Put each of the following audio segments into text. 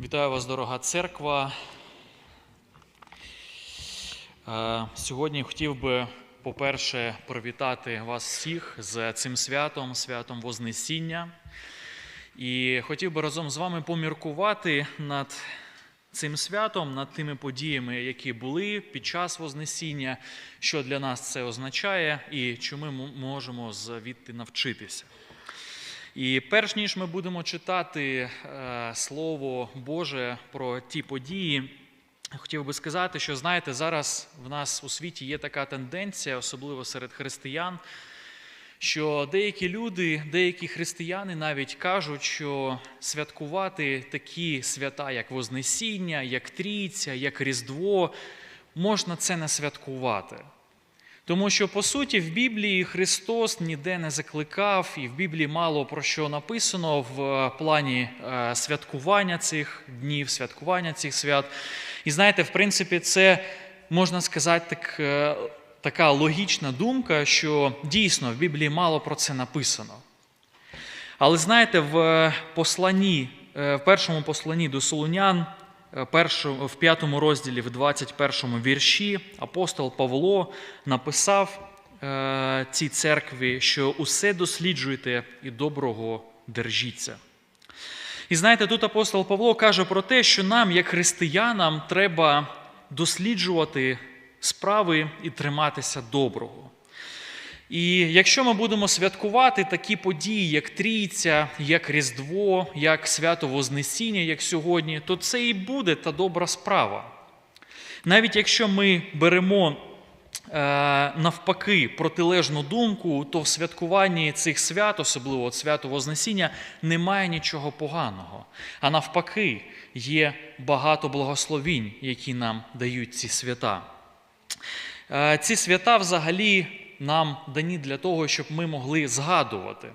Вітаю вас, дорога церква. Е, Сьогодні хотів би, по-перше, привітати вас всіх з цим святом, святом Вознесіння. І хотів би разом з вами поміркувати над цим святом, над тими подіями, які були під час Вознесіння, що для нас це означає і чому ми можемо звідти навчитися. І перш ніж ми будемо читати е, Слово Боже про ті події, хотів би сказати, що знаєте, зараз в нас у світі є така тенденція, особливо серед християн, що деякі люди, деякі християни навіть кажуть, що святкувати такі свята, як Вознесіння, як Трійця, як Різдво, можна це не святкувати. Тому що, по суті, в Біблії Христос ніде не закликав, і в Біблії мало про що написано в плані е, святкування цих днів, святкування цих свят. І знаєте, в принципі, це можна сказати так, е, така логічна думка, що дійсно в Біблії мало про це написано. Але знаєте, в посланні, е, в першому посланні до е, першу- в п'ятому розділі, в 21 вірші, апостол Павло написав е, цій церкві, що усе досліджуйте і доброго держіться. І знаєте, тут апостол Павло каже про те, що нам, як християнам, треба досліджувати справи і триматися доброго. І якщо ми будемо святкувати такі події, як Трійця, як Різдво, як свято Вознесіння, як сьогодні, то це і буде та добра справа. Навіть якщо ми беремо е, навпаки протилежну думку, то в святкуванні цих свят, особливо свято Вознесіння, немає нічого поганого. А навпаки, є багато благословінь, які нам дають ці свята. Е, Ці свята взагалі нам дані для того, щоб ми могли згадувати.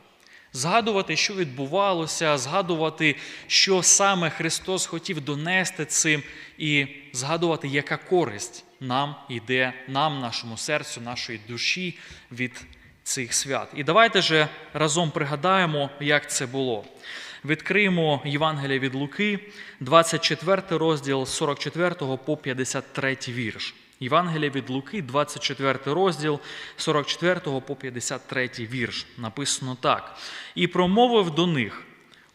Згадувати, що відбувалося, згадувати, що саме Христос хотів донести цим, і згадувати, яка користь нам йде, нам, нашому серцю, нашої душі від цих свят. І давайте же разом пригадаємо, як це було. Відкриємо Євангелія від Луки, 24 розділ з 44 по 53 вірш. Євангелія від Луки, 24 розділ, 44 по 53 вірш. Написано так. І промовив до них: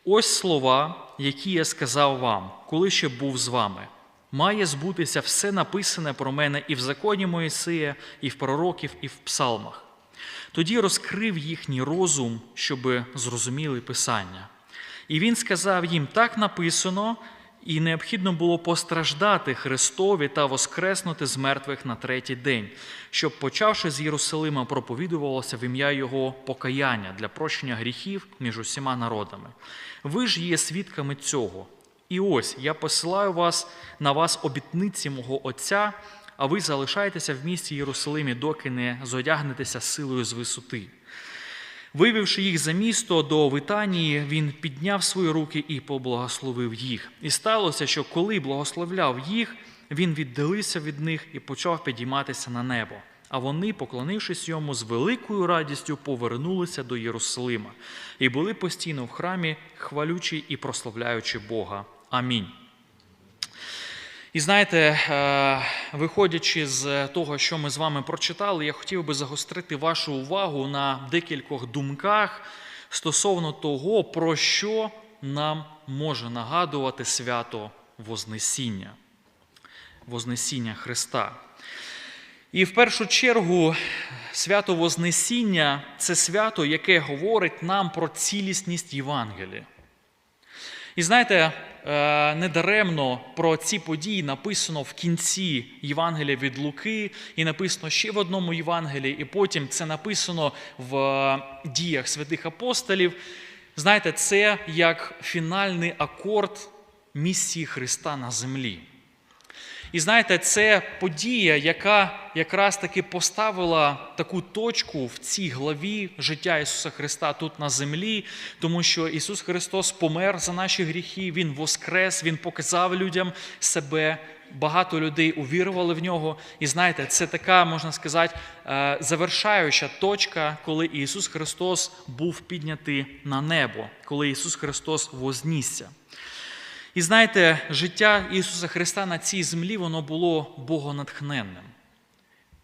ось слова, які я сказав вам, коли ще був з вами. Має збутися все написане про мене і в законі Моїсея, і в пророків, і в псалмах. Тоді розкрив їхній розум, щоб зрозуміли Писання. І він сказав їм: так написано, і необхідно було постраждати Христові та воскреснути з мертвих на третій день, щоб, почавши з Єрусалима, проповідувалося в ім'я Його покаяння для прощення гріхів між усіма народами. Ви ж є свідками цього. І ось я посилаю вас на вас обітниці мого Отця, а ви залишаєтеся в місті Єрусалимі, доки не зодягнетеся силою з висоти. Вивівши їх за місто до Витанії, він підняв свої руки і поблагословив їх. І сталося, що коли благословляв їх, він віддалився від них і почав підійматися на небо. А вони, поклонившись йому, з великою радістю повернулися до Єрусалима і були постійно в храмі, хвалючи і прославляючи Бога. Амінь. І знаєте, е, виходячи з того, що ми з вами прочитали, я хотів би загострити вашу увагу на декількох думках стосовно того, про що нам може нагадувати свято Вознесіння, Вознесіння Христа. І в першу чергу свято Вознесіння це свято, яке говорить нам про цілісність Євангелія. І знаєте, е, недаремно про ці події написано в кінці Євангелія від Луки, і написано ще в одному Євангелії, і потім це написано в діях святих апостолів. Знаєте, це як фінальний акорд місії Христа на землі. І знаєте, це подія, яка якраз таки поставила таку точку в цій главі життя Ісуса Христа тут на землі, тому що Ісус Христос помер за наші гріхи, Він воскрес, Він показав людям себе. Багато людей увірували в нього. І знаєте, це така, можна сказати, е, завершаюча точка, коли Ісус Христос був піднятий на небо, коли Ісус Христос вознісся. І знаєте, життя Ісуса Христа на цій землі воно було богонатхненним.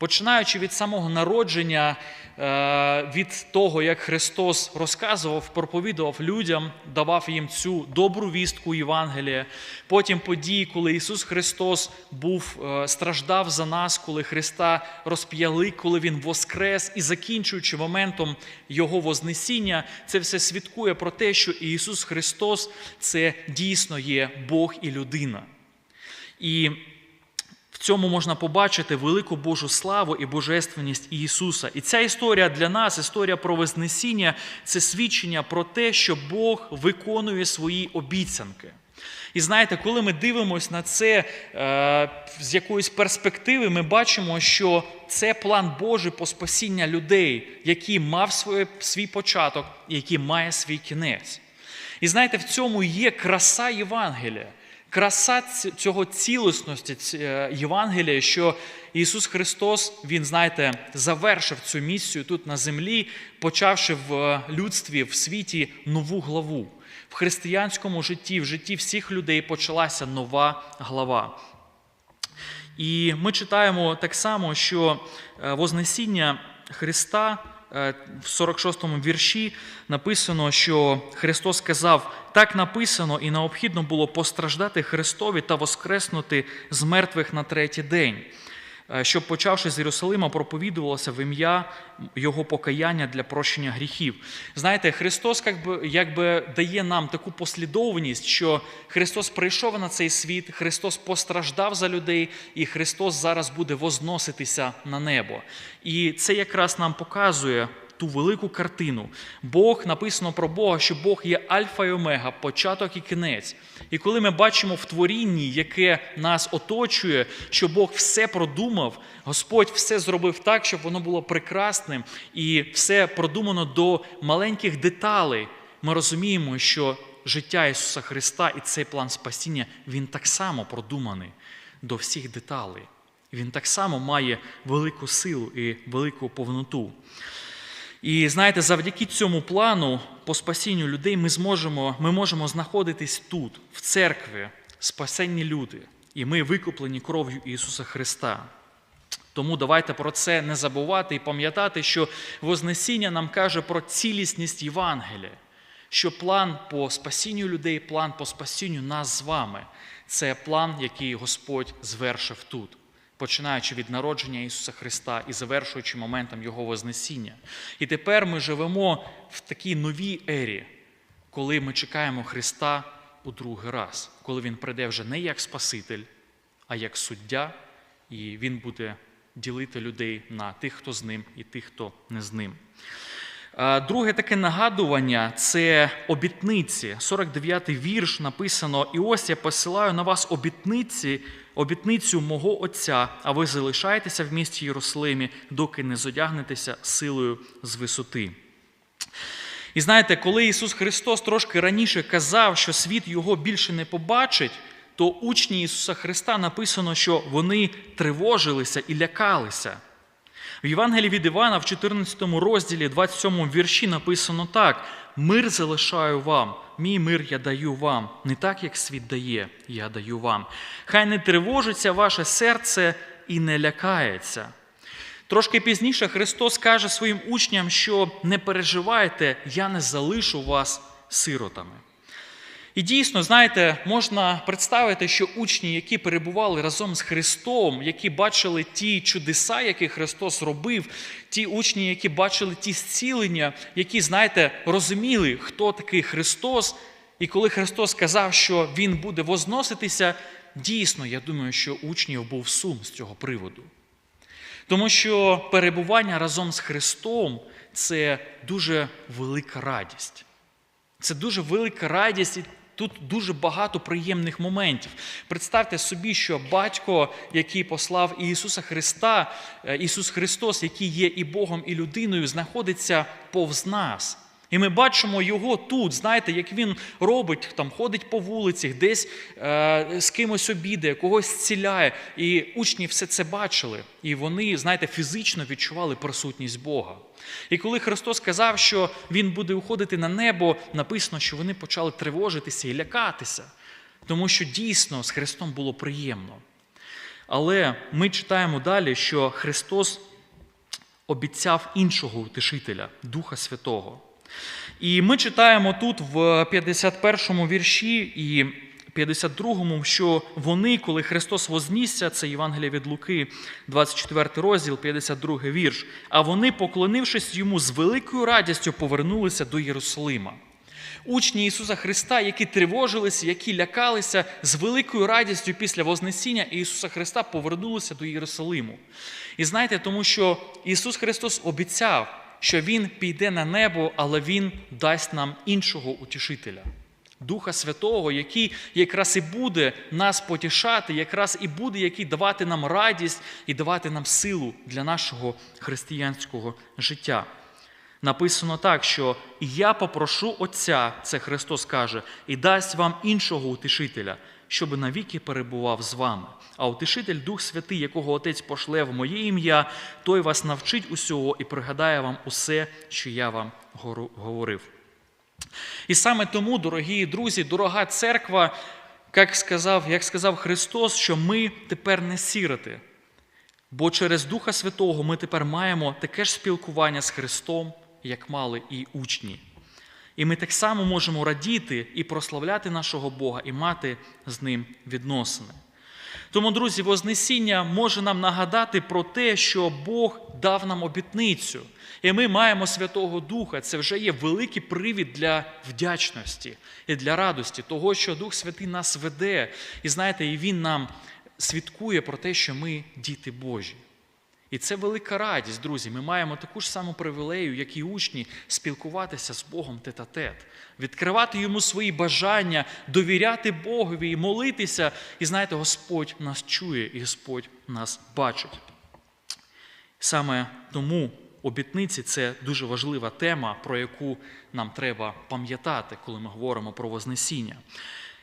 Починаючи від самого народження, е, від того, як Христос розказував, проповідував людям, давав їм цю добру вістку Євангелія. Потім події, коли Ісус Христос був е, страждав за нас, коли Христа розп'яли, коли Він воскрес, і закінчуючи моментом Його Вознесіння, це все свідкує про те, що Ісус Христос це дійсно є Бог і людина. І цьому можна побачити велику Божу славу і божественність Ісуса. І ця історія для нас, історія про Вознесіння, це свідчення про те, що Бог виконує свої обіцянки. І знаєте, коли ми дивимося на це е, з якоїсь перспективи, ми бачимо, що це план Божий по спасіння людей, який мав своє, свій початок і який має свій кінець. І знаєте, в цьому є краса Євангелія краса цього цілісності е, Євангелія, що Ісус Христос, Він, знаєте, завершив цю місію тут на землі, почавши в е, людстві, в світі нову главу. В християнському житті, в житті всіх людей почалася нова глава. І ми читаємо так само, що е, Вознесіння Христа в 46-му вірші написано, що Христос сказав: так написано, і необхідно було постраждати Христові та воскреснути з мертвих на третій день. Е, щоб, почавши з Єрусалима, проповідувалося в ім'я Його покаяння для прощення гріхів. Знаєте, Христос якби, якби дає нам таку послідовність, що Христос прийшов на цей світ, Христос постраждав за людей, і Христос зараз буде возноситися на небо. І це якраз нам показує ту велику картину. Бог написано про Бога, що Бог є Альфа і Омега, початок і кінець. І коли ми бачимо в творінні, яке нас оточує, що Бог все продумав, Господь все зробив так, щоб воно було прекрасним, і все продумано до маленьких деталей, ми розуміємо, що життя Ісуса Христа і цей план спасіння, Він так само продуманий до всіх деталей. Він так само має велику силу і велику повноту. І знаєте, завдяки цьому плану по спасінню людей ми зможемо, ми можемо знаходитись тут, в церкві, спасенні люди, і ми викуплені кров'ю Ісуса Христа. Тому давайте про це не забувати і пам'ятати, що Вознесіння нам каже про цілісність Євангелія, що план по спасінню людей, план по спасінню нас з вами це план, який Господь звершив тут починаючи від народження Ісуса Христа і завершуючи моментом Його Вознесіння. І тепер ми живемо в такій новій ері, коли ми чекаємо Христа у другий раз, коли Він прийде вже не як Спаситель, а як суддя, і Він буде ділити людей на тих, хто з ним, і тих, хто не з ним. Друге таке нагадування це обітниці. 49-й вірш написано: І ось я посилаю на вас обітниці, обітницю мого Отця, а ви залишаєтеся в місті Єрусалимі, доки не зодягнетеся силою з висоти. І знаєте, коли Ісус Христос трошки раніше казав, що світ його більше не побачить, то учні Ісуса Христа написано, що вони тривожилися і лякалися. В Євангелії від Івана, в 14 розділі, 27 вірші написано так: Мир залишаю вам, мій мир я даю вам, не так, як світ дає, я даю вам. Хай не тривожиться ваше серце і не лякається. Трошки пізніше Христос каже своїм учням, що не переживайте, я не залишу вас сиротами. І дійсно, знаєте, можна представити, що учні, які перебували разом з Христом, які бачили ті чудеса, які Христос робив, ті учні, які бачили ті зцілення, які, знаєте, розуміли, хто такий Христос. І коли Христос сказав, що Він буде возноситися, дійсно, я думаю, що учнів був сум з цього приводу. Тому що перебування разом з Христом це дуже велика радість. Це дуже велика радість Тут дуже багато приємних моментів. Представте собі, що батько, який послав Ісуса Христа, е, Ісус Христос, який є і Богом, і людиною, знаходиться повз нас. І ми бачимо його тут, знаєте, як він робить, там ходить по вулицях, десь е, з кимось обідає, когось зціляє. І учні все це бачили. І вони, знаєте, фізично відчували присутність Бога. І коли Христос сказав, що Він буде уходити на небо, написано, що вони почали тривожитися і лякатися. тому що дійсно з Христом було приємно. Але ми читаємо далі, що Христос обіцяв іншого утешителя, Духа Святого. І ми читаємо тут в 51 му вірші і 52, що вони, коли Христос вознісся, це Євангелія від Луки, 24 розділ, 52 вірш, а вони, поклонившись йому з великою радістю, повернулися до Єрусалима. Учні Ісуса Христа, які тривожилися, які лякалися з великою радістю після Вознесіння Ісуса Христа повернулися до Єрусалиму. І знаєте, тому що Ісус Христос обіцяв, що Він піде на небо, але Він дасть нам іншого утішителя. Духа Святого, який якраз і буде нас потішати, якраз і буде, який давати нам радість і давати нам силу для нашого християнського життя. Написано так, що я попрошу Отця, це Христос каже, і дасть вам іншого утешителя, щоб навіки перебував з вами. А утешитель Дух Святий, якого Отець пошле в моє ім'я, той вас навчить усього і пригадає вам усе, що я вам говорив. І саме тому, дорогі друзі, дорога церква, як сказав, як сказав Христос, що ми тепер не сіроти. Бо через Духа Святого ми тепер маємо таке ж спілкування з Христом, як мали і учні. І ми так само можемо радіти і прославляти нашого Бога, і мати з ним відносини. Тому, друзі, Вознесіння може нам нагадати про те, що Бог дав нам обітницю, і ми маємо Святого Духа. Це вже є великий привід для вдячності і для радості, того, що Дух Святий нас веде. І знаєте, і Він нам свідкує про те, що ми діти Божі. І це велика радість, друзі. Ми маємо таку ж саму привілею, як і учні, спілкуватися з Богом тет-а-тет, відкривати йому свої бажання, довіряти Богові і молитися. І знаєте, Господь нас чує і Господь нас бачить. Саме тому обітниці це дуже важлива тема, про яку нам треба пам'ятати, коли ми говоримо про Вознесіння.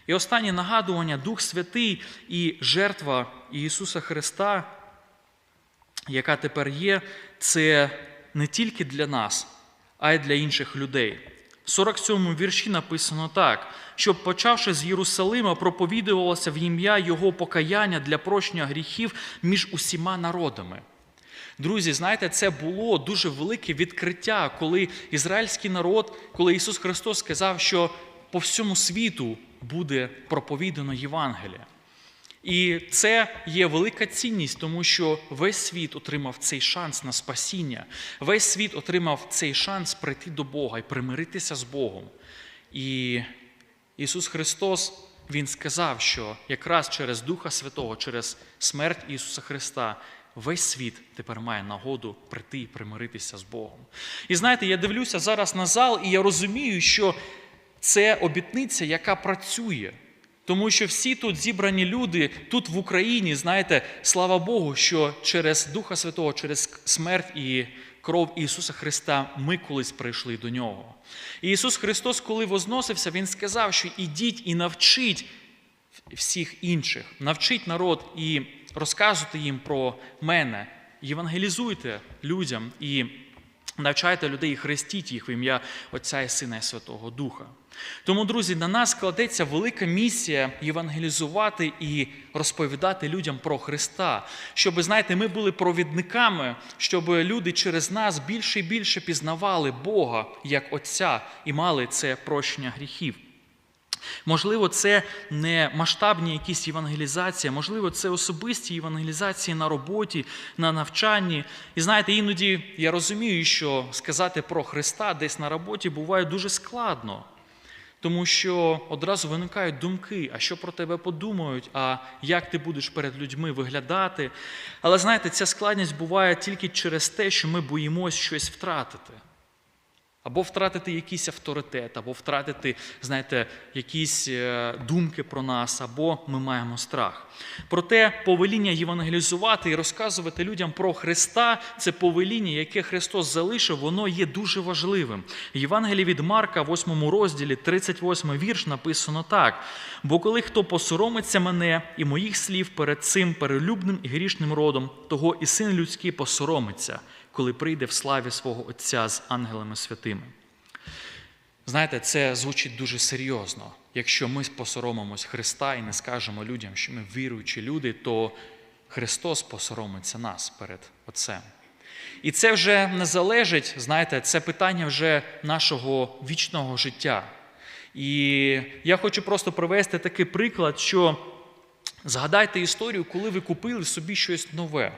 І останнє нагадування Дух Святий і жертва Ісуса Христа яка тепер є, це не тільки для нас, а й для інших людей. В 47 вірші написано так, щоб, почавши з Єрусалима, проповідувалося в ім'я Його покаяння для прощення гріхів між усіма народами. Друзі, знаєте, це було дуже велике відкриття, коли ізраїльський народ, коли Ісус Христос сказав, що по всьому світу буде проповідано Євангеліє. І це є велика цінність, тому що весь світ отримав цей шанс на спасіння, весь світ отримав цей шанс прийти до Бога і примиритися з Богом. І Ісус Христос Він сказав, що якраз через Духа Святого, через смерть Ісуса Христа, весь світ тепер має нагоду прийти і примиритися з Богом. І знаєте, я дивлюся зараз на зал, і я розумію, що це обітниця, яка працює. Тому що всі тут зібрані люди, тут в Україні, знаєте, слава Богу, що через Духа Святого, через смерть і кров Ісуса Христа ми колись прийшли до Нього. І Ісус Христос, коли возносився, Він сказав, що ідіть і навчіть всіх інших, навчіть народ і розказуйте їм про мене, євангелізуйте людям і навчайте людей, хрестіть їх в ім'я Отця і Сина і Святого Духа. Тому, друзі, на нас складеться велика місія євангелізувати і розповідати людям про Христа, щоб, знаєте, ми були провідниками, щоб люди через нас більше і більше пізнавали Бога як Отця і мали це прощення гріхів. Можливо, це не масштабні якісь євангелізації, можливо, це особисті євангелізації на роботі, на навчанні. І знаєте, іноді я розумію, що сказати про Христа десь на роботі буває дуже складно. Тому що одразу виникають думки, а що про тебе подумають, а як ти будеш перед людьми виглядати. Але знаєте, ця складність буває тільки через те, що ми боїмось щось втратити. Або втратити якийсь авторитет, або втратити, знаєте, якісь е, думки про нас, або ми маємо страх. Проте повеління євангелізувати і розказувати людям про Христа це повеління, яке Христос залишив, воно є дуже важливим. В Євангелії від Марка, 8 розділі, 38 вірш, написано так: бо коли хто посоромиться мене і моїх слів перед цим перелюбним і грішним родом, того і син людський посоромиться коли прийде в славі свого Отця з ангелами святими. Знаєте, це звучить дуже серйозно. якщо ми посоромимось Христа і не скажемо людям, що ми віруючі люди, то Христос посоромиться нас перед Отцем. І це вже не залежить, знаєте, це питання вже нашого вічного життя. І я хочу просто привести такий приклад, що згадайте історію, коли ви купили собі щось нове.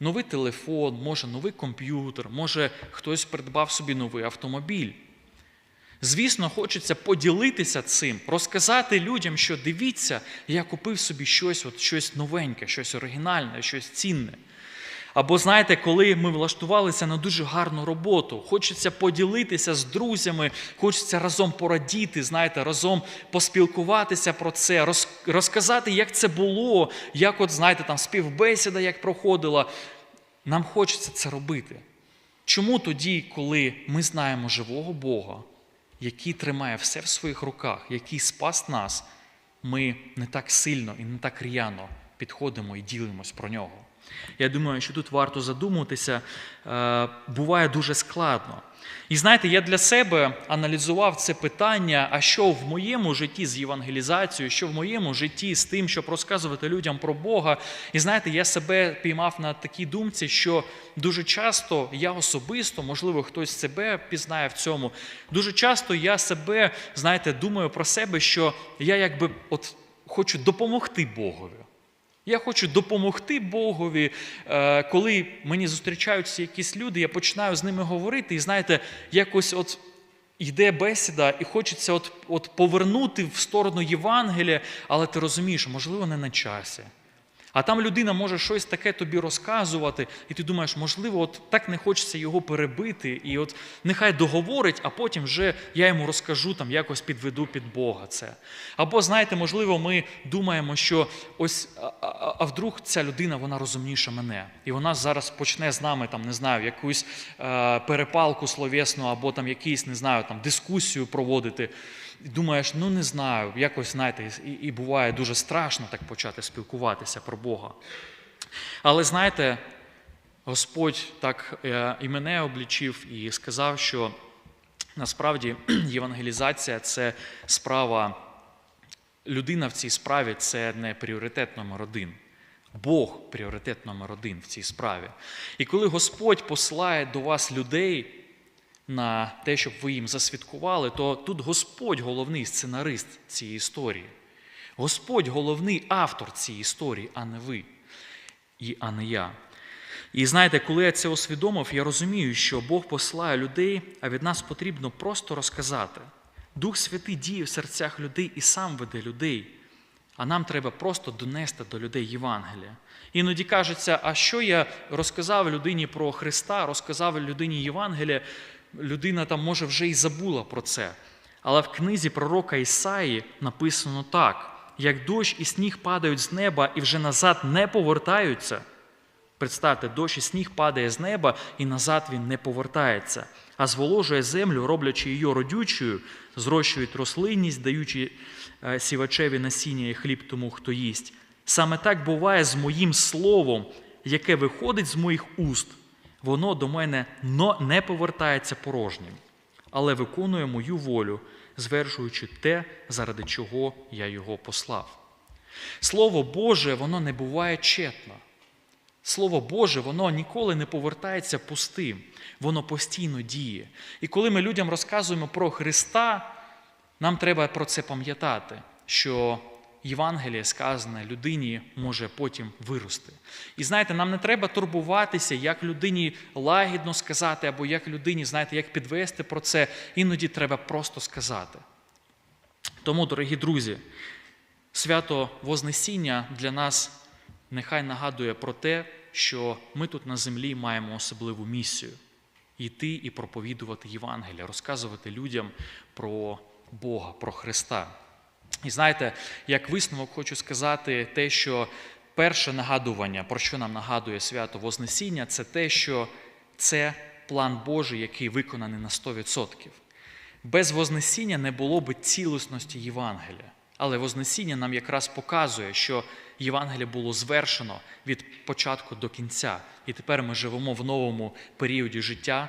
Новий телефон, може новий комп'ютер, може хтось придбав собі новий автомобіль. Звісно, хочеться поділитися цим, розказати людям, що дивіться, я купив собі щось, от, щось новеньке, щось оригінальне, щось цінне. Або знаєте, коли ми влаштувалися на дуже гарну роботу, хочеться поділитися з друзями, хочеться разом порадіти, знаєте, разом поспілкуватися про це, роз, розказати, як це було, як от, знаєте, там співбесіда як проходила. Нам хочеться це робити. Чому тоді, коли ми знаємо живого Бога, який тримає все в своїх руках, який спас нас, ми не так сильно і не так р'яно підходимо і ділимось про нього? Я думаю, що тут варто задуматися, е, буває дуже складно. І знаєте, я для себе аналізував це питання, а що в моєму житті з євангелізацією, що в моєму житті з тим, щоб розказувати людям про Бога. І знаєте, я себе піймав на такій думці, що дуже часто я особисто, можливо, хтось себе пізнає в цьому, дуже часто я себе, знаєте, думаю про себе, що я якби от хочу допомогти Богові. Я хочу допомогти Богові. Е, Коли мені зустрічаються якісь люди, я починаю з ними говорити, і знаєте, якось от йде бесіда, і хочеться от, от повернути в сторону Євангелія, але ти розумієш, можливо, не на часі. А там людина може щось таке тобі розказувати, і ти думаєш, можливо, от так не хочеться його перебити, і от нехай договорить, а потім вже я йому розкажу, там якось підведу під Бога це. Або, знаєте, можливо, ми думаємо, що ось, а, а, а вдруг ця людина вона розумніша мене, і вона зараз почне з нами там, не знаю, якусь е, перепалку словесну, або там якийсь, не знаю, там дискусію проводити. І думаєш, ну не знаю, якось знаєте, і, і буває дуже страшно так почати спілкуватися про Бога. Але знаєте, Господь так е, і мене облічив і сказав, що насправді євангелізація це справа, людина в цій справі це не пріоритет номер один. Бог пріоритет номер один в цій справі. І коли Господь посилає до вас людей на те, щоб ви їм засвідкували, то тут Господь головний сценарист цієї історії. Господь головний автор цієї історії, а не ви, і а не я. І знаєте, коли я це усвідомив, я розумію, що Бог посилає людей, а від нас потрібно просто розказати. Дух Святий діє в серцях людей і сам веде людей. А нам треба просто донести до людей Євангелія. Іноді кажеться, а що я розказав людині про Христа, розказав людині Євангелія, людина там, може, вже і забула про це. Але в книзі пророка Ісаї написано так: як дощ і сніг падають з неба і вже назад не повертаються. Представте, дощ і сніг падає з неба, і назад він не повертається, а зволожує землю, роблячи її родючою, зрощують рослинність, даючи е, сівачеві насіння і хліб тому, хто їсть. Саме так буває з моїм словом, яке виходить з моїх уст. Воно до мене не повертається порожнім, але виконує мою волю, звершуючи те, заради чого я його послав. Слово Боже, воно не буває четно. Слово Боже, воно ніколи не повертається пустим, воно постійно діє. І коли ми людям розказуємо про Христа, нам треба про це пам'ятати, що Євангеліє сказане людині може потім вирости. І знаєте, нам не треба турбуватися, як людині лагідно сказати, або як людині, знаєте, як підвести про це. Іноді треба просто сказати. Тому, дорогі друзі, свято Вознесіння для нас нехай нагадує про те, що ми тут на землі маємо особливу місію йти і проповідувати Євангелія, розказувати людям про Бога, про Христа. І знаєте, як висновок хочу сказати, те, що перше нагадування, про що нам нагадує свято Вознесіння, це те, що це план Божий, який виконаний на 100%. Без Вознесіння не було б цілісності Євангелія. Але Вознесіння нам якраз показує, що Євангеліє було звершено від початку до кінця. І тепер ми живемо в новому періоді життя,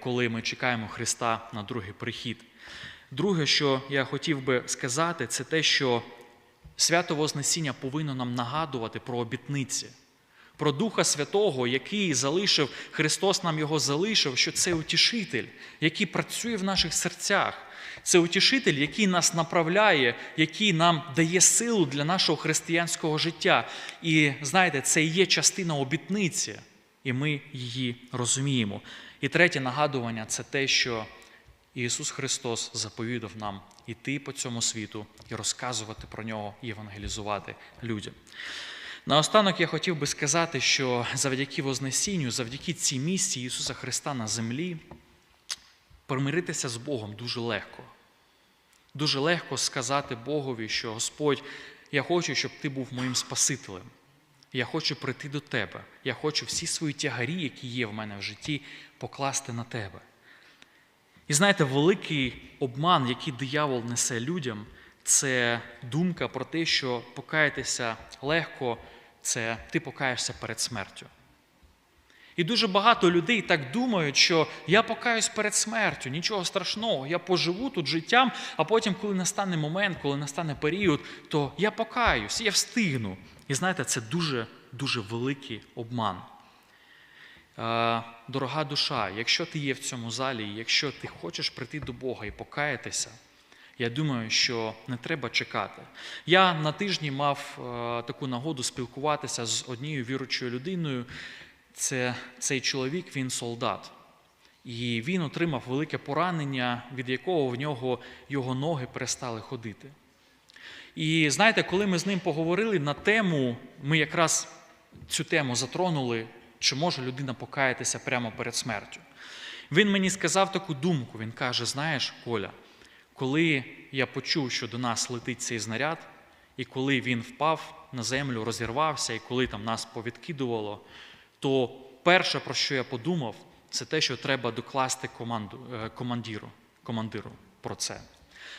коли ми чекаємо Христа на другий прихід. Друге, що я хотів би сказати, це те, що свято Вознесіння повинно нам нагадувати про обітниці, про Духа Святого, який залишив, Христос нам його залишив, що це утішитель, який працює в наших серцях. Це утішитель, який нас направляє, який нам дає силу для нашого християнського життя. І знаєте, це є частина обітниці, і ми її розуміємо. І третє нагадування це те, що Ісус Христос заповідав нам іти по цьому світу і розказувати про нього, і евангелізувати людям. Наостанок я хотів би сказати, що завдяки Вознесінню, завдяки цій місії Ісуса Христа на землі, примиритися з Богом дуже легко. Дуже легко сказати Богові, що Господь, я хочу, щоб ти був моїм Спасителем. Я хочу прийти до тебе. Я хочу всі свої тягарі, які є в мене в житті, покласти на тебе. І знаєте, великий обман, який диявол несе людям, це думка про те, що покаятися легко, це ти покаєшся перед смертю. І дуже багато людей так думають, що я покаюсь перед смертю, нічого страшного, я поживу тут життям, а потім, коли настане момент, коли настане період, то я покаюсь, я встигну. І знаєте, це дуже дуже великий обман. Е, Дорога душа, якщо ти є в цьому залі, якщо ти хочеш прийти до Бога і покаятися, я думаю, що не треба чекати. Я на тижні мав е, таку нагоду спілкуватися з однією віручою людиною. Це цей чоловік, він солдат. І він отримав велике поранення, від якого в нього його ноги перестали ходити. І знаєте, коли ми з ним поговорили на тему, ми якраз цю тему затронули, чи може людина покаятися прямо перед смертю. Він мені сказав таку думку. Він каже: Знаєш, Коля, коли я почув, що до нас летить цей знаряд, і коли він впав на землю, розірвався, і коли там нас повідкидувало, то перше, про що я подумав, це те, що треба докласти команду, е, командиру, командиру про це.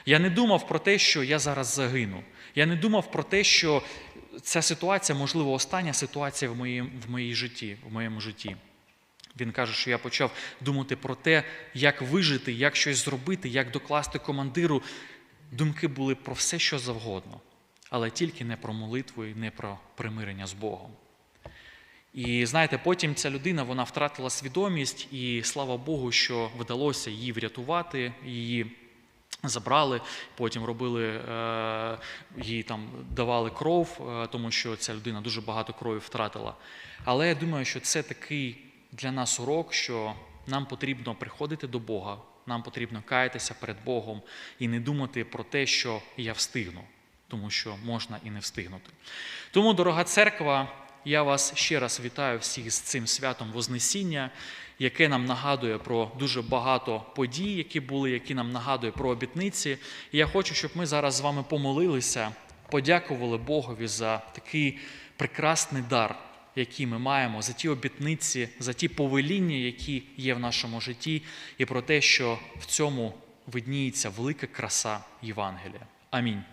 Я не думав про те, що я зараз загину. Я не думав про те, що ця ситуація, можливо, остання ситуація в моїм, в моїй житті, в моєму житті. Він каже, що я почав думати про те, як вижити, як щось зробити, як докласти командиру. Думки були про все, що завгодно, але тільки не про молитву і не про примирення з Богом. І знаєте, потім ця людина вона втратила свідомість, і слава Богу, що вдалося її врятувати, її забрали, потім робили, е, їй там давали кров, е, тому що ця людина дуже багато крові втратила. Але я думаю, що це такий для нас урок, що нам потрібно приходити до Бога, нам потрібно каятися перед Богом і не думати про те, що я встигну, тому що можна і не встигнути. Тому, дорога церква, я вас ще раз вітаю всіх з цим святом Вознесіння, яке нам нагадує про дуже багато подій, які були, які нам нагадує про обітниці. І я хочу, щоб ми зараз з вами помолилися, подякували Богові за такий прекрасний дар, який ми маємо, за ті обітниці, за ті повеління, які є в нашому житті, і про те, що в цьому видніється велика краса Євангелія. Амінь.